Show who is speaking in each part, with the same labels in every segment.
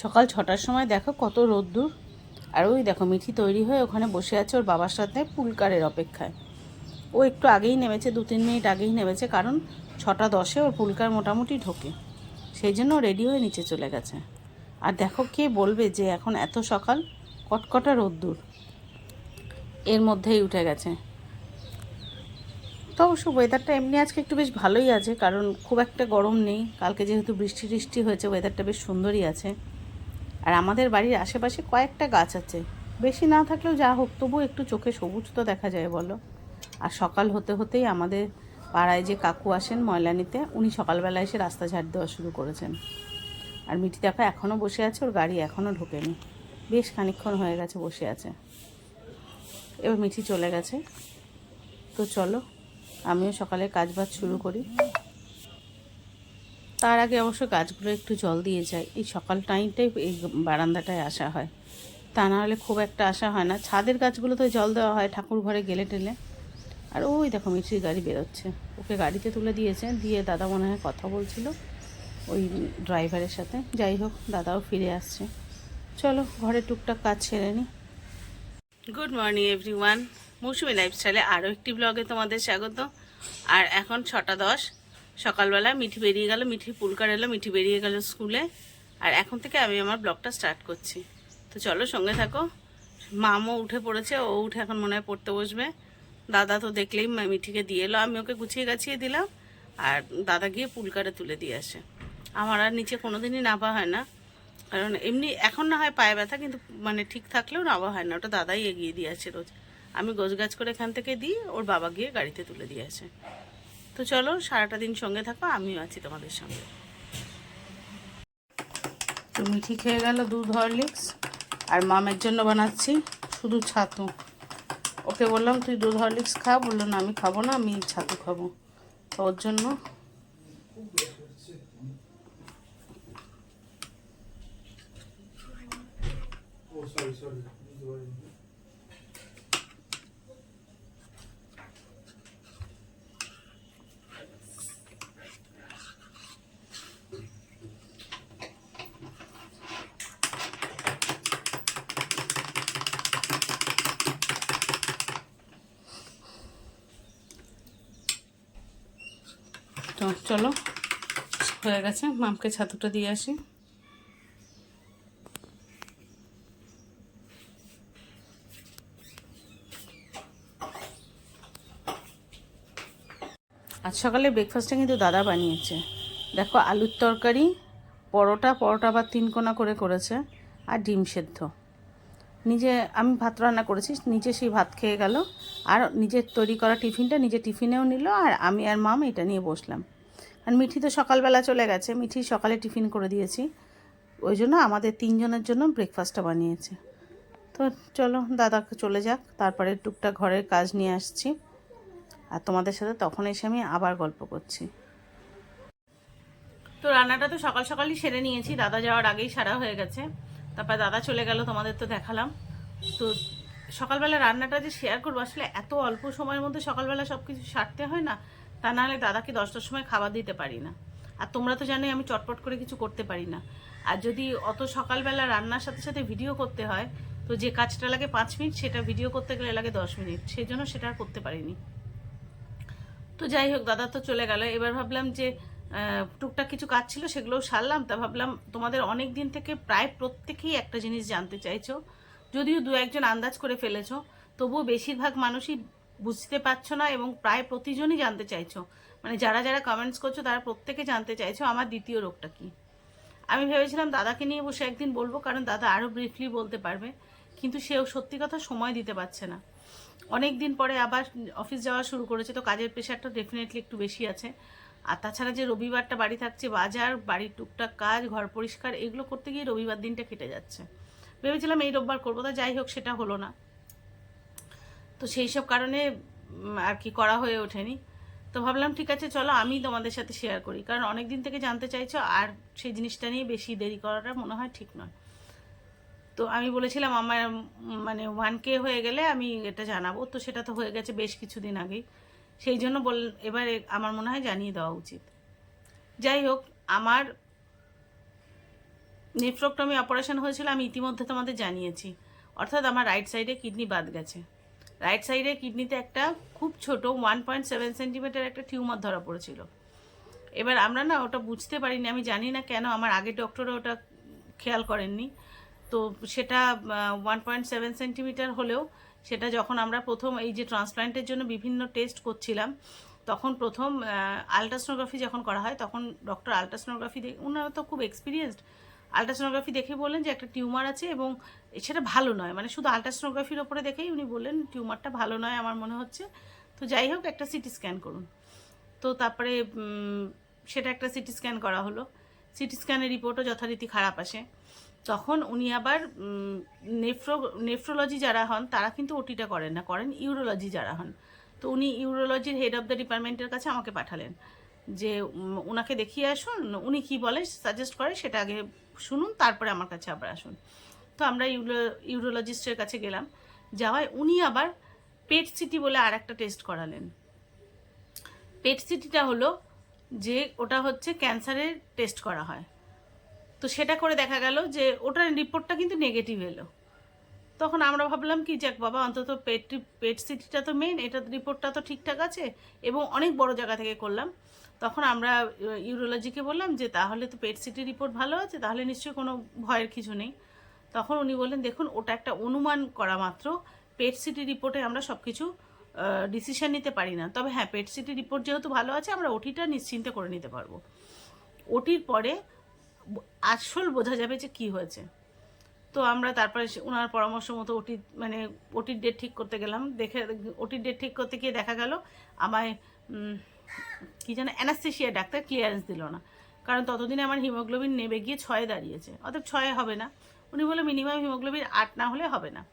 Speaker 1: সকাল ছটার সময় দেখো কত রোদ্দুর। আর ওই দেখো মিঠি তৈরি হয়ে ওখানে বসে আছে ওর বাবার সাথে পুলকারের অপেক্ষায়। ও একটু আগেই নেমেছে, দু তিন মিনিট আগেই নেমেছে, কারণ ছটা দশে ওর পুলকার মোটামুটি ঢোকে। সেই জন্য রেডি হয়ে নিচে চলে গেছে। আর দেখো কে বলবে যে এখন এত সকাল, কটকটা রোদ্দুর। এর মধ্যেই উঠে গেছে। তো অবশ্য ওয়েদারটা এমনি আজকে একটু বেশ ভালোই আছে, কারণ খুব একটা গরম নেই। কালকে যেহেতু বৃষ্টি টিষ্টি হয়েছে ওয়েদারটা বেশ সুন্দরই আছে। আর আমাদের বাড়ির আশেপাশে কয়েকটা গাছ আছে। বেশি না থাকলেও যা হোক তবু একটু চোখে সবুজ তো দেখা যায়, বলো। আর সকাল হতে হতেই আমাদের পাড়ায় যে কাকু আসেন ময়লা নিতে উনি সকালবেলা এসে রাস্তা ঝাড় দেওয়া শুরু করেছেন। আর মিঠি দেখা এখনও বসে আছে, ওর গাড়ি এখনও ঢোকেনি। বেশ খানিকক্ষণ হয়ে গেছে বসে আছে। এবার মিঠি চলে গেছে। তো চলো, আমিও সকালে কাজ বাজ শুরু করি। তার আগে অবশ্য গাছগুলো একটু জল দিয়ে যায়। এই সকাল টাইমটাই এই বারান্দাটায় আসা হয়। তা না হলে খুব একটা আসা হয় না। ছাদের গাছগুলো তো জল দেওয়া হয় ঠাকুর ঘরে গেলে টেলে। আর ওই দেখো মিঠির গাড়ি বেরোচ্ছে। ওকে গাড়িতে তুলে দিয়েছে। দিয়ে দাদা মনে হয় কথা বলছিল ওই ড্রাইভারের সাথে। যাই হোক, দাদাও ফিরে আসছে। চলো, ঘরে টুকটাক কাজ ছেড়ে নিই গুড মর্নিং এভরিওয়ান মৌসুমি লাইফস্টাইলে আরও একটি ব্লগে তোমাদের স্বাগত। আর এখন ছটা দশ। সকালবেলা মিঠি বেরিয়ে গেল, মিঠি পুলকার এলো, মিঠি বেরিয়ে গেল স্কুলে। আর এখন থেকে আমি আমার ব্লগটা স্টার্ট করছি। তো চলো সঙ্গে থাকো। মামও উঠে পড়েছে, ও উঠে এখন মনে হয় পড়তে বসবে। দাদা তো দেখলেই মিঠিকে দিয়ে এলো, আমি ওকে গুছিয়ে গাছিয়ে দিলাম। আর দাদা গিয়ে পুলকারে তুলে দিয়ে আসে। আমার আর নিচে কোনো দিনই নামা হয় না। কারণ এমনি এখন না হয় পায়ে ব্যথা, কিন্তু মানে ঠিক থাকলেও নামা হয় না। ওটা দাদাই এগিয়ে দিয়ে আসে রোজ। আমি গোছগাছ করে এখান থেকে দিই, ওর বাবা গিয়ে গাড়িতে তুলে দিয়ে আসে। তো চলো সারাটা দিন সঙ্গে থাকো আমিও আছি তোমাদের সঙ্গে। তো মিঠি খেয়ে গেল দুধ হরলিক্স? আর মামের জন্য বানাচ্ছি শুধু ছাতু। ওকে বললাম তুই দুধ হরলিক্স খা। বলল না আমি খাব না আমি ছাতু খাব। তো ওর জন্য
Speaker 2: Oh, sorry, sorry.
Speaker 1: তো চলো, হয়ে গেছে। মামকে ছাতুটা দিয়ে আসি। আজ সকালে ব্রেকফাস্টটা কিন্তু দাদা বানিয়েছে। দেখো, আলুর তরকারি, পরোটা পরোটা আবার তিন কোনা করে করেছে, আর ডিম সেদ্ধ। নিজে, আমি ভাত রান্না করেছি, নিজে সেই ভাত খেয়ে গেল, আর নিজের তৈরি করা টিফিনটা নিজে টিফিনেও নিল, আর আমি আর মাম এটা নিয়ে বসলাম। আর মিঠি তো সকালবেলা চলে গেছে। মিঠি সকালে টিফিন করে দিয়েছি। ওই জন্য আমাদের তিনজনের জন্য ব্রেকফাস্টটা বানিয়েছে। তো চলো দাদাকে চলে যাক। তারপরে টুকটাক ঘরের কাজ নিয়ে আসছি। আর তোমাদের সাথে তখন এসে আমি আবার গল্প করছি। তো রান্নাটা তো সকাল সকালই সেরে নিয়েছি। দাদা যাওয়ার আগেই সারা হয়ে গেছে। তারপর দাদা চলে গেল, তোমাদের তো দেখালাম। তো সকালবেলা রান্নাটা যে শেয়ার করব, আসলে এত অল্প সময়ের মধ্যে সকালবেলা সব কিছু সারতে হয় না। তা নাহলে দাদাকে দশটার সময় খাবার দিতে পারি না। আর তোমরা তো জানোই আমি চটপট করে কিছু করতে পারি না। আর যদি অত সকালবেলা রান্নার সাথে সাথে ভিডিও করতে হয়, তো যে কাজটা লাগে পাঁচ মিনিট, সেটা ভিডিও করতে গেলে লাগে দশ মিনিট। সেই জন্য সেটা আর করতে পারিনি। তো যাই হোক, দাদা তো চলে গেল। এবার ভাবলাম যে টুকটাক কিছু কাজ ছিল, সেগুলোও সারলাম। তা ভাবলাম তোমাদের অনেক দিন থেকে প্রায় প্রত্যেকেই একটা জিনিস জানতে চাইছো। যদিও দু একজন আন্দাজ করে ফেলেছো, তবুও বেশিরভাগ মানুষই বুঝতে পারছ না এবং প্রায় প্রতিজনই জানতে চাইছো। মানে যারা যারা কমেন্টস করছ, তারা প্রত্যেকে জানতে চাইছো আমার দ্বিতীয় রোগটা কি। আমি ভেবেছিলাম দাদাকে নিয়ে বসে একদিন বলব, কারণ দাদা আরও ব্রিফলি বলতে পারবে, কিন্তু সেও সত্যি কথা সময় দিতে পারছে না। অনেক দিন পরে আবার অফিস যাওয়া শুরু করেছে, তো কাজের প্রেশারটা ডেফিনেটলি একটু বেশি আছে। আর তাছাড়া যে রবিবারটা বাড়ি থাকছে, বাজার, বাড়ির টুকটাক কাজ, ঘর পরিষ্কার, এগুলো করতে গিয়ে রবিবার দিনটা কেটে যাচ্ছে। ভেবেছিলাম এই রোববার করব, তা যাই হোক, সেটা হলো না। তো সেই সব কারণে আর কি করা হয়ে ওঠেনি। তো ভাবলাম, ঠিক আছে, চলো আমি তোমাদের সাথে শেয়ার করি। কারণ অনেক দিন থেকে জানতে চাইছো, আর সেই জিনিসটা নিয়ে বেশি দেরি করাটা মনে হয় ঠিক নয়। তো আমি বলেছিলাম, আমার মানে ওয়ান কে হয়ে গেলে আমি এটা জানাব। তো সেটা তো হয়ে গেছে বেশ কিছুদিন আগেই। সেই জন্য বল, এবার আমার মনে হয় জানিয়ে দেওয়া উচিত। যাই হোক, আমার নেফ্রোক্টমি অপারেশন হয়েছিল, আমি ইতিমধ্যে তোমাদের জানিয়েছি। অর্থাৎ আমার রাইট সাইডে কিডনি বাদ গেছে। রাইট সাইডে কিডনিতে একটা খুব ছোট ওয়ান পয়েন্ট সেভেন সেন্টিমিটার একটা টিউমার ধরা পড়েছিল। এবার আমরা না ওটা বুঝতে পারিনি, আমি জানি না কেন, আমার আগে ডক্টরও ওটা খেয়াল করেননি। তো সেটা ওয়ান পয়েন্ট সেভেন সেন্টিমিটার হলেও সেটা যখন আমরা প্রথম এই যে ট্রান্সপ্ল্যান্টের জন্য বিভিন্ন টেস্ট করছিলাম, তখন প্রথম আলট্রাসোনোগ্রাফি যখন করা হয়, তখন ডক্টর আলট্রাসনোগ্রাফি আলট্রাসোনোগ্রাফি ওনারা তো খুব এক্সপিরিয়েন্সড আলট্রাসোনোগ্রাফি দেখে বললেন যে একটা টিউমার আছে এবং সেটা ভালো নয়। মানে শুধু আলট্রাসোনোগ্রাফির ওপরে দেখেই উনি বললেন, টিউমারটা ভালো নয় আমার মনে হচ্ছে। তো যাই হোক, একটা সিটি স্ক্যান করুন। তো তারপরে সেটা একটা সিটি স্ক্যান করা হলো। সিটি স্ক্যানের রিপোর্টও যথারীতি খারাপ আসে। তখন উনি আবার নেফ্রো, নেফ্রোলজি যারা হন, তারা কিন্তু ওটিটা করেন না, করেন ইউরোলজি যারা হন। তো উনি ইউরোলজির হেড অফ দ্য ডিপার্টমেন্টের কাছে আমাকে পাঠালেন যে ওনাকে দেখিয়ে আসুন, উনি কি বলে সাজেস্ট করে সেটা আগে শুনুন, তারপরে আমার কাছে আবার আসুন। তো আমরা ইউরো, ইউরোলজিস্টের কাছে গেলাম। যাওয়ায় উনি আবার পেট সিটি বলে আর একটা টেস্ট করালেন পেট সিটিটা হলো যে ওটা হচ্ছে ক্যান্সারের টেস্ট করা হয়। তো সেটা করে দেখা গেল যে ওটার রিপোর্টটা কিন্তু নেগেটিভ এলো। তখন আমরা ভাবলাম কি, যাক বাবা, অন্তত পেট পেট সিটিটা তো মেন এটা রিপোর্টটা তো ঠিকঠাক আছে। এবং অনেক বড় জায়গা থেকে করলাম। তখন আমরা ইউরোলজিকে বললাম যে, তাহলে তো পেট সিটি রিপোর্ট ভালো আছে, তাহলে নিশ্চয়ই কোনো ভয়ের কিছু নেই। তখন উনি বললেন, দেখুন, ওটা একটা অনুমান করা মাত্র পেট সিটি রিপোর্টে আমরা সব কিছু ডিসিশান নিতে পারি না। তবে হ্যাঁ পেট সিটি রিপোর্ট যেহেতু ভালো আছে, আমরা ওটিটা নিশ্চিন্তে করে নিতে পারব। ওটির পরে আসল বোঝা যাবে যে কি হয়েছে। তো আমরা তারপরে ওনার পরামর্শ মতো ওটি মানে ওটির ডেট ঠিক করতে গেলাম। দেখে, ওটির ডেট ঠিক করতে গিয়ে দেখা গেল, আমায় কি যেন অ্যানাস্থেশিয়া ডাক্তার ক্লিয়ারেন্স দিল না। কারণ ততদিনে আমার হিমোগ্লোবিন নেমে গিয়ে ছয়ে দাঁড়িয়েছে। অতএব ছয়ে হবে না। উনি বলে মিনিমাম হিমোগ্লোবিন আট না হলে হবে না।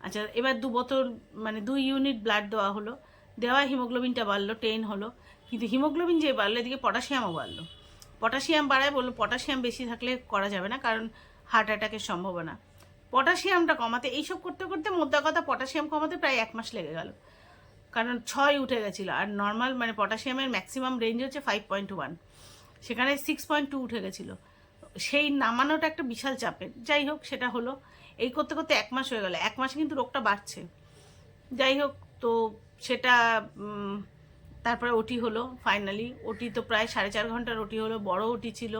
Speaker 1: আচ্ছা এবার দু বোতল মানে দুই ইউনিট ব্লাড দেওয়া হলো। দেওয়া হিমোগ্লোবিনটা বাড়লো টেন হলো। কিন্তু হিমোগ্লোবিন যে বাড়লো, এদিকে পটাশিয়ামও বাড়লো। পটাশিয়াম বাড়ায় বলল, পটাশিয়াম বেশি থাকলে করা যাবে না, কারণ হার্ট অ্যাটাকের সম্ভাবনা। পটাশিয়ামটা কমাতে, এইসব করতে করতে মোদ্দা কথা, পটাশিয়াম কমাতে প্রায় এক মাস লেগে গেল। কারণ ছয় উঠে গেছিল। আর নর্মাল মানে পটাশিয়ামের ম্যাক্সিমাম রেঞ্জ হচ্ছে ফাইভ পয়েন্ট ওয়ান সেখানে সিক্স পয়েন্ট টু উঠে গেছিল। সেই নামানোটা একটা বিশাল চাপের। যাই হোক, সেটা হলো। এই করতে করতে এক মাস হয়ে গেল। এক মাসে কিন্তু রোগটা বাড়ছে। যাই হোক, তো সেটা তারপরে ওটি হলো ফাইনালি ওটি তো প্রায় সাড়ে চার ঘণ্টার ওটি হলো। বড় ওটি ছিল।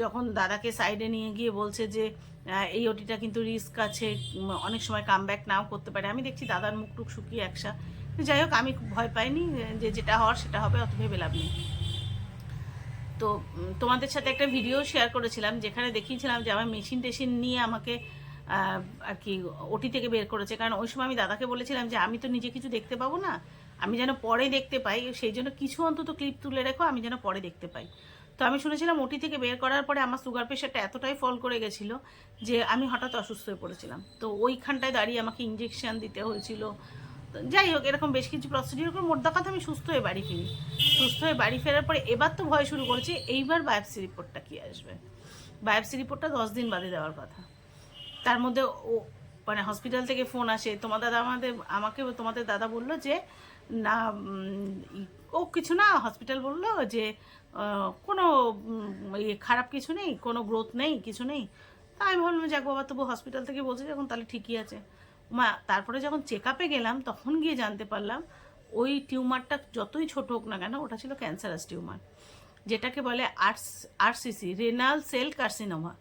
Speaker 1: যখন দাদাকে সাইডে নিয়ে গিয়ে বলছে যে এই ওটিটা কিন্তু রিস্ক আছে অনেক সময় কাম ব্যাক নাও করতে পারে। আমি দেখছি দাদার মুখ টুক শুকিয়ে একসা। যাই হোক, আমি ভয় পাইনি যে যেটা হওয়ার সেটা হবে, অত ভেবে লাভ নেই। তো তোমাদের সাথে একটা ভিডিও শেয়ার করেছিলাম, যেখানে দেখিয়েছিলাম যে আমার মেশিন টেশিন নিয়ে আমাকে আর কি ওটি থেকে বের করেছে। কারণ ওই সময় আমি দাদাকে বলেছিলাম যে, আমি তো নিজে কিছু দেখতে পাবো না। আমি যেন পরে দেখতে পাই। সেই জন্য কিছু অন্তত ক্লিপ তুলে রেখো, আমি যেন পরে দেখতে পাই। তো আমি শুনেছিলাম ওটি থেকে বের করার পরে আমার সুগার প্রেশারটা এতটাই ফল করে গেছিল যে আমি হঠাৎ অসুস্থ হয়ে পড়েছিলাম। তো ওইখানটায় দাঁড়িয়ে আমাকে ইঞ্জেকশান দিতে হয়েছিল। যাই হোক, এরকম বেশ কিছু প্রসিডিউর করে মোদ্দা কথা আমি সুস্থ হয়ে বাড়ি ফিরি। সুস্থ হয়ে বাড়ি ফেরার পরে এবার তো ভয় শুরু করেছি, এইবার বায়োপসি রিপোর্টটা কি আসবে? বায়োপসি রিপোর্টটা দশ দিন বাদে দেওয়ার কথা। তার মধ্যে ও মানে হসপিটাল থেকে ফোন আসে। তোমার দাদা আমাদের, আমাকে, তোমাদের দাদা বলল যে, না ও কিছু না হসপিটাল বলল যে কোনো ইয়ে খারাপ কিছু নেই, কোনো গ্রোথ নেই, কিছু নেই। তা আমি ভাবলাম, যাক বাবা, তবু হসপিটাল থেকে বলছে যখন, তাহলে ঠিকই আছে। মা, তারপরে যখন চেক আপে গেলাম, তখন গিয়ে জানতে পারলাম, ওই টিউমারটা যতই ছোট হোক না কেন, ওটা ছিল ক্যান্সারাস টিউমার, যেটাকে বলে আর্স, R C C renal cell carcinoma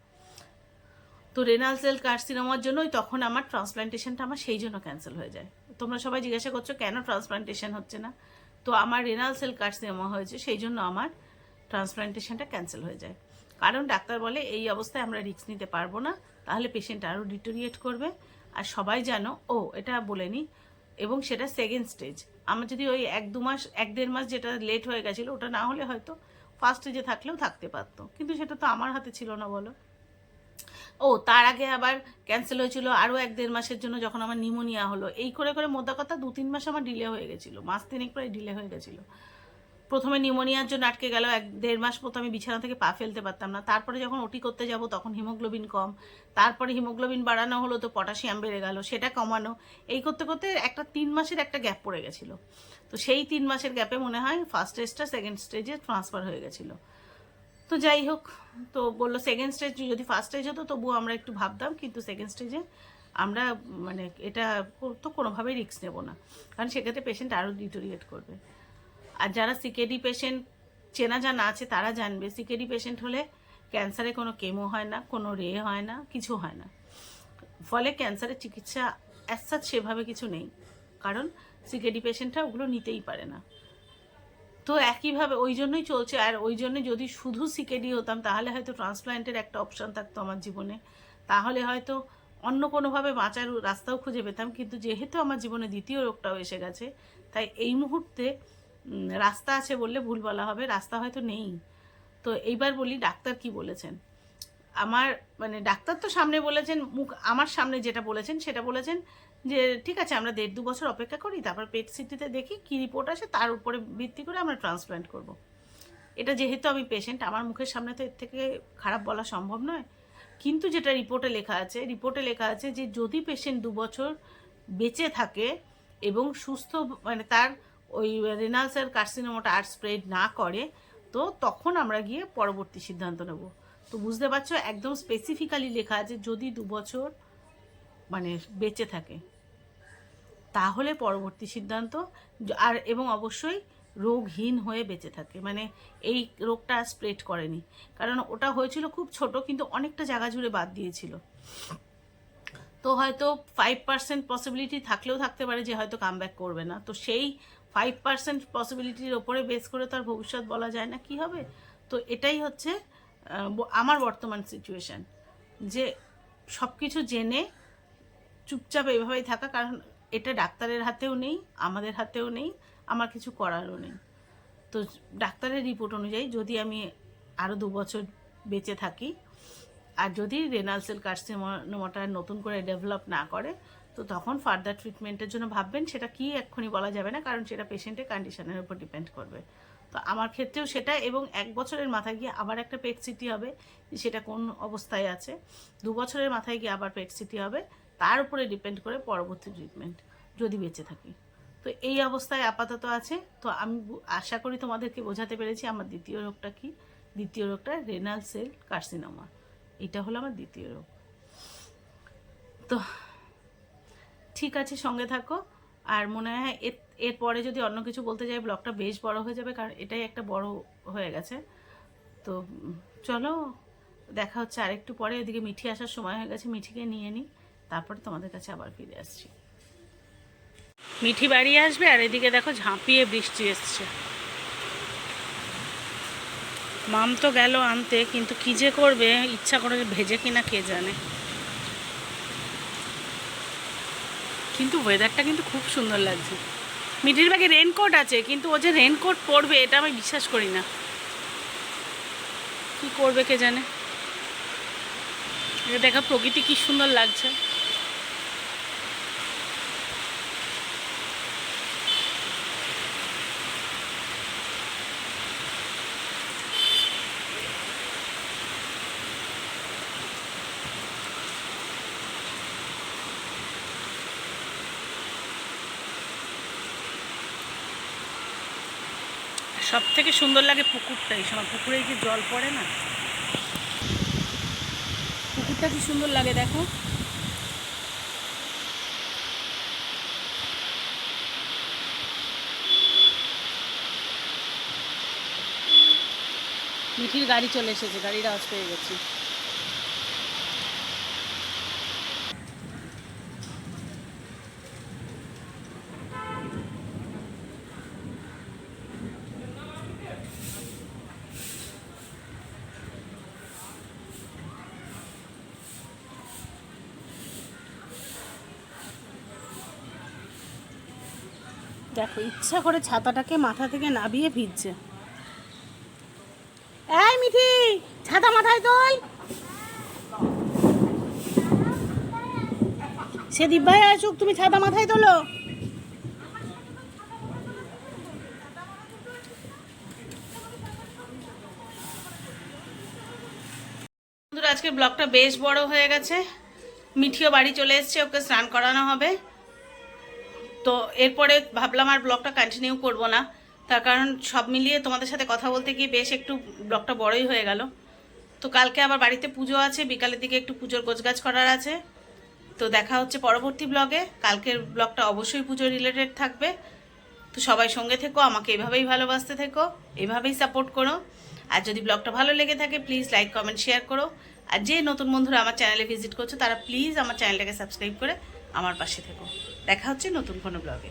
Speaker 1: তো রেনাল সেল কার্সিনোমার জন্যই তখন আমার ট্রান্সপ্লান্টেশনটা আমার সেই জন্য ক্যান্সেল হয়ে যায়। তোমরা সবাই জিজ্ঞাসা করছ, কেন ট্রান্সপ্লান্টেশন হচ্ছে না? তো আমার রেনাল সেল কার্সিনোমা হয়েছে, সেই জন্য আমার ট্রান্সপ্লান্টেশনটা ক্যান্সেল হয়ে যায়। কারণ ডাক্তার বলে, এই অবস্থায় আমরা রিস্ক নিতে পারব না, তাহলে পেশেন্ট আরও ডিটোরিয়েট করবে। আর সবাই জানো, ও, এটা বলে নি, এবং সেটা সেকেন্ড স্টেজ আমার যদি ওই এক দু মাস, এক দেড় মাস যেটা লেট হয়ে গেছিল, ওটা না হলে হয়তো ফার্স্ট স্টেজে থাকলেও থাকতে পারতো, কিন্তু সেটা তো আমার হাতে ছিল না বলো। ও, তার আগে আবার ক্যান্সেল হয়েছিল আরও এক দেড় মাসের জন্য যখন আমার নিমোনিয়া হলো। এই করে করে মোদ্দা কথা দু তিন মাস আমার ডিলে হয়ে গেছিল, মাস তিনেক প্রায় ডিলে হয়ে গেছিল। প্রথমে নিউমোনিয়ার জন্য আটকে গেল, এক দেড় মাস মতো আমি বিছানা থেকে পা ফেলতে পারতাম না। তারপরে যখন ওটি করতে যাব তখন হিমোগ্লোবিন কম। তারপরে হিমোগ্লোবিন বাড়ানো হলো তো পটাশিয়াম বেড়ে গেল, সেটা কমানো। এই করতে করতে একটা তিন মাসের একটা গ্যাপ পড়ে গেছিল। তো সেই তিন মাসের গ্যাপে মনে হয় ফার্স্ট স্টেজটা সেকেন্ড স্টেজে ট্রান্সফার হয়ে গেছিল। তো তো যাই হোক, তো বলল সেকেন্ড স্টেজ যদি ফার্স্ট স্টেজ হতো তবুও আমরা একটু ভাবতাম, কিন্তু সেকেন্ড স্টেজে আমরা মানে এটা তো কোনোভাবেই রিস্ক নেব না। কারণ সেক্ষেত্রে পেশেন্ট আরও ডিটোরিয়েট করবে। আর যারা সিকেডি পেশেন্ট চেনা জানা আছে, তারা জানবে। সিকেডি পেশেন্ট হলে ক্যান্সারে কোনো কেমো হয় না, কোনো রে হয় না, কিছু হয় না। ফলে ক্যান্সারের চিকিৎসা অ্যাসাজ সেভাবে কিছু নেই। কারণ সিকেডি পেশেন্টরা ওগুলো নিতেই পারে না। তো একইভাবে ওই জন্যই চলছে। আর ওই জন্য যদি শুধু সিকেডি হতাম, তাহলে হয়তো ট্রান্সপ্ল্যান্টের একটা অপশান থাকতো আমার জীবনে। তাহলে হয়তো অন্য কোনোভাবে বাঁচার রাস্তাও খুঁজে পেতাম। কিন্তু যেহেতু আমার জীবনে দ্বিতীয় রোগটাও এসে গেছে, তাই এই মুহূর্তে রাস্তা আছে বললে ভুল বলা হবে, রাস্তা হয়তো নেই। তো এইবার বলি ডাক্তার কি বলেছেন? আমার মানে ডাক্তার তো সামনে বলেছেন, মুখ আমার সামনে যেটা বলেছেন সেটা বলেছেন যে, ঠিক আছে, আমরা দেড় দু বছর অপেক্ষা করি, তারপর পেট সিটিতে দেখি কী রিপোর্ট আসে, তার উপরে ভিত্তি করে আমরা ট্রান্সপ্ল্যান্ট করব। এটা যেহেতু আমি পেশেন্ট আমার মুখের সামনে তো এর থেকে খারাপ বলা সম্ভব নয়। কিন্তু যেটা রিপোর্টে লেখা আছে রিপোর্টে লেখা আছে যে, যদি পেশেন্ট দু বছর বেঁচে থাকে এবং সুস্থ মানে তার ওই রেনালসের কার্সিনোমাটা আর স্প্রেড না করে, তো তখন আমরা গিয়ে পরবর্তী সিদ্ধান্ত নেব। তো বুঝতে পারছ, একদম স্পেসিফিক্যালি লেখা আছে, যদি দু বছর মানে বেঁচে থাকে। তাহলে পরবর্তী সিদ্ধান্ত, আর এবং অবশ্যই রোগহীন হয়ে বেঁচে থাকে। মানে এই রোগটা স্প্রেড করেনি। কারণ ওটা হয়েছিল খুব ছোট, কিন্তু অনেকটা জায়গা জুড়ে বাদ দিয়েছিল। তো হয়তো ফাইভ পার্সেন্ট পসিবিলিটি থাকলেও থাকতে পারে যে হয়তো কাম করবে না। তো সেই ফাইভ পার্সেন্ট পসিবিলিটির ওপরে বেস করে তার ভবিষ্যৎ বলা যায় না, কি হবে? তো এটাই হচ্ছে আমার বর্তমান সিচুয়েশান যে সব কিছু জেনে চুপচাপ এভাবেই থাকা, কারণ এটা ডাক্তারের হাতেও নেই, আমাদের হাতেও নেই, আমার কিছু করারও নেই। তো ডাক্তারের রিপোর্ট অনুযায়ী যদি আমি আরও দু বছর বেঁচে থাকি, আর যদি রেনাল সেল নতুন করে ডেভেলপ না করে তো তখন ফার্দার ট্রিটমেন্টের জন্য ভাববেন সেটা কি এক্ষুনি বলা যাবে না, কারণ সেটা পেশেন্টের কন্ডিশনের উপর ডিপেন্ড করবে। তো আমার ক্ষেত্রেও সেটা এবং এক বছরের মাথায় গিয়ে আবার একটা পেট সিটি হবে সেটা কোন অবস্থায় আছে, দু বছরের মাথায় গিয়ে আবার পেট সিটি হবে, তার উপরে ডিপেন্ড করে পরবর্তী ট্রিটমেন্ট যদি বেঁচে থাকি। তো এই অবস্থায় আপাতত আছে, তো আমি আশা করি তোমাদেরকে বোঝাতে পেরেছি আমার দ্বিতীয় রোগটা কি। দ্বিতীয় রোগটা রেনাল সেল কার্সিনোমা এটা হলো আমার দ্বিতীয় রোগ। তো ঠিক আছে, সঙ্গে থাকো। আর মনে হয় এর এরপরে যদি অন্য কিছু বলতে যাই, ব্লগটা বেশ বড় হয়ে যাবে, কারণ এটাই একটা বড় হয়ে গেছে। তো চলো, দেখা হচ্ছে আরেকটু পরে। এদিকে মিঠি আসার সময় হয়ে গেছে, মিঠিকে নিয়ে নিই। তারপরে তোমাদের কাছে আবার ফিরে আসছি। মিঠি বাড়ি আসবে, আর এদিকে দেখো ঝাঁপিয়ে বৃষ্টি এসছে। মাম তো গেল আনতে, কিন্তু কি যে করবে? ইচ্ছা করে ভেজে কিনা, কে জানে। কিন্তু ওয়েদারটা কিন্তু খুব সুন্দর লাগছে। মিটির ব্যাগে রেনকোট আছে, কিন্তু ও যে রেনকোট পরবে, এটা আমি বিশ্বাস করি না। কি করবে কে জানে? দেখা প্রকৃতি কি সুন্দর লাগছে। সব থেকে সুন্দর লাগে পুকুরটা, এই সময় পুকুরে কি জল পড়ে না? পুকুরটা কি সুন্দর লাগে দেখো। মিঠির গাড়ি চলে এসেছে গাড়িটা আজ পেয়ে গেছি দেখো ইচ্ছা করে ছাতাটাকে মাথা থেকে নাবিয়ে ভিজছে। এই মিঠি, ছাতা মাথায় তোল। সে দিব্যাই আসুক, তুমি ছাতা মাথায় তোলো। আজকে ব্লগটা বেশ বড় হয়ে গেছে। মিঠিও বাড়ি চলে এসছে, ওকে স্নান করানো হবে। তো এরপরে ভাবলাম আর ব্লগটা কন্টিনিউ করব না। তার কারণ সব মিলিয়ে তোমাদের সাথে কথা বলতে গিয়ে বেশ একটু ব্লগটা বড়ই হয়ে গেল। তো কালকে আবার বাড়িতে পুজো আছে, বিকালের দিকে একটু পুজোর গোছগাছ করার আছে। তো দেখা হচ্ছে পরবর্তী ব্লগে। কালকের ব্লগটা অবশ্যই পুজো রিলেটেড থাকবে। তো সবাই সঙ্গে থেকো, আমাকে এভাবেই ভালোবাসতে থেকো, এভাবেই সাপোর্ট করো। আর যদি ব্লগটা ভালো লেগে থাকে প্লিজ লাইক কমেন্ট শেয়ার করো। আর যে নতুন বন্ধুরা আমার চ্যানেলে ভিজিট করছ, তারা প্লিজ আমার চ্যানেলটাকে সাবস্ক্রাইব করে আমার পাশে থেকো। দেখা হচ্ছে নতুন কোনো ব্লগে।